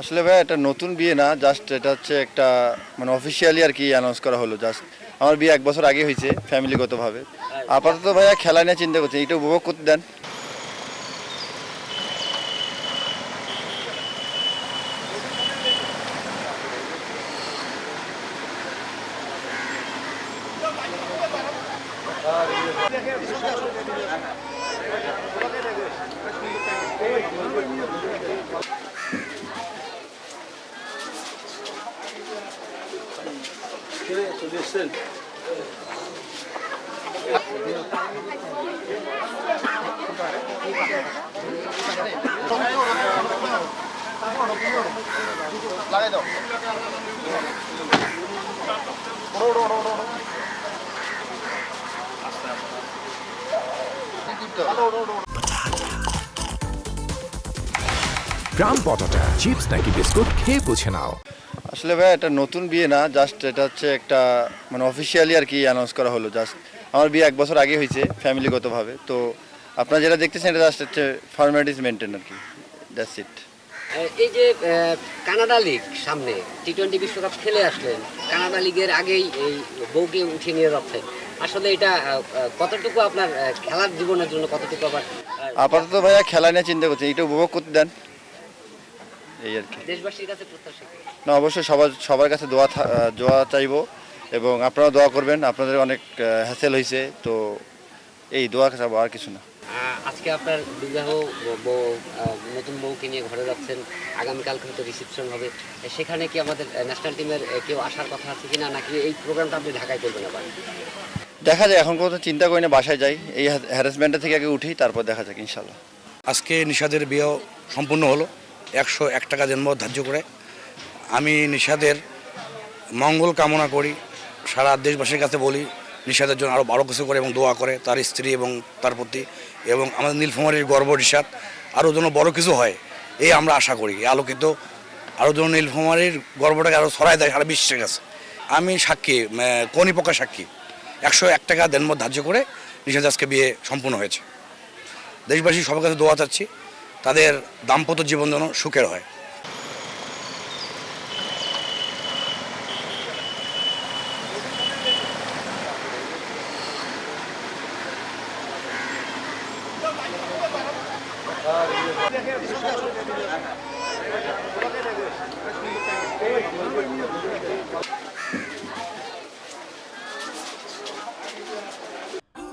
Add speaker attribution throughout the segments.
Speaker 1: আসলে ভাই এটা নতুন বিয়ে না জাস্ট এটা হচ্ছে একটা মানে অফিসিয়ালি আর কি অ্যানাউন্স করা হলো জাস্ট আমার বিয়ে এক বছর আগে হয়েছে ফ্যামিলিগতভাবে আপাতত ভাইয়া খেলা নিয়ে চিন্তা করছি এটা উপভোগ করতে দেন। লাগাই দাও
Speaker 2: গ্রাম পটাটা চিপস নাকি বিস্কুট খেয়ে বুঝে নাও।
Speaker 1: আসলে ভাই এটা নতুন বিয়ে না জাস্ট এটা হচ্ছে একটা মানে অফিসিয়ালি আর কি অ্যানাউন্স করা হলো জাস্ট আমার বিয়ে এক বছর আগে হয়েছে ফ্যামিলিগতভাবে তো আপনারা যেটা দেখতেছেন এটা জাস্ট হচ্ছে ফর্মালিটিস মেনটেন আর কি দ্যাটস ইট
Speaker 3: এই যে কানাডা লিগ সামনে টি টোয়েন্টি বিশ্বকাপ খেলে আসলেন কানাডা লিগের আগেই এই বউকে উঠিয়ে নিয়ে যাচ্ছেন। আসলে এটা কতটুকু আপনার খেলার জীবনের জন্য কতটুকু আবার
Speaker 1: আপাতত ভাইয়া খেলা নিয়ে চিন্তা করছি এটা উপভোগ করতে দেন। এই আর কি।
Speaker 3: দেশবাসীর কাছে প্রত্যাশা
Speaker 1: না অবশ্যই সবার সবার কাছে দোয়া থা- দোয়া চাইব এবং আপনারা দোয়া করবেন আপনাদের অনেক হ্যাসেল হয়েছে তো এই দোয়া চাবো আর কিছু না।
Speaker 3: আজকে আপনার বিবাহ বউ নতুন বউকে নিয়ে ঘরে যাচ্ছেন আগামীকাল হয়তো রিসেপশন হবে। সেখানে কি আমাদের ন্যাশনাল টিমের কেউ আসার কথা আছে কিনা নাকি এই প্রোগ্রামটা আপনি ঢাকায় করবেন আবার?
Speaker 1: দেখা যায় এখন কোনো চিন্তা করি না বাসায় যাই। এই হ্যারাসমেন্টটা থেকে আগে উঠি তারপর দেখা যাক ইনশাল্লাহ
Speaker 4: আজকে নিষাদের বিয়ে সম্পূর্ণ হলো। একশো এক টাকা জন্ম ধার্য করে। আমি নিষাদের মঙ্গল কামনা করি, সারা দেশবাসীর কাছে বলি, নিষাদের জন্য আরও ভালো কিছু করে এবং দোয়া করে, তার স্ত্রী এবং তার প্রতি এবং আমাদের নীলফামারীর গর্ব নিষাদ আরও যেন বড় কিছু হয়, এই আমরা আশা করি। আলোকিত আরও যেন নীলফামারীর গর্বটাকে আরও ছড়ায় দেয়, সারা বিশ্বের কাছে। আমি সাক্ষী কনিপকা সাক্ষী। একশো এক টাকা দেনমত ধার্য করে নিষাদ আজকে বিয়ে সম্পূর্ণ হয়েছে। দেশবাসী সবার কাছে দোয়া চাচ্ছি। তাদের দাম্পত্য জীবন যেন সুখের হয়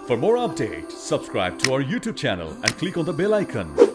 Speaker 5: For more updates, subscribe to our YouTube channel and click on the bell icon.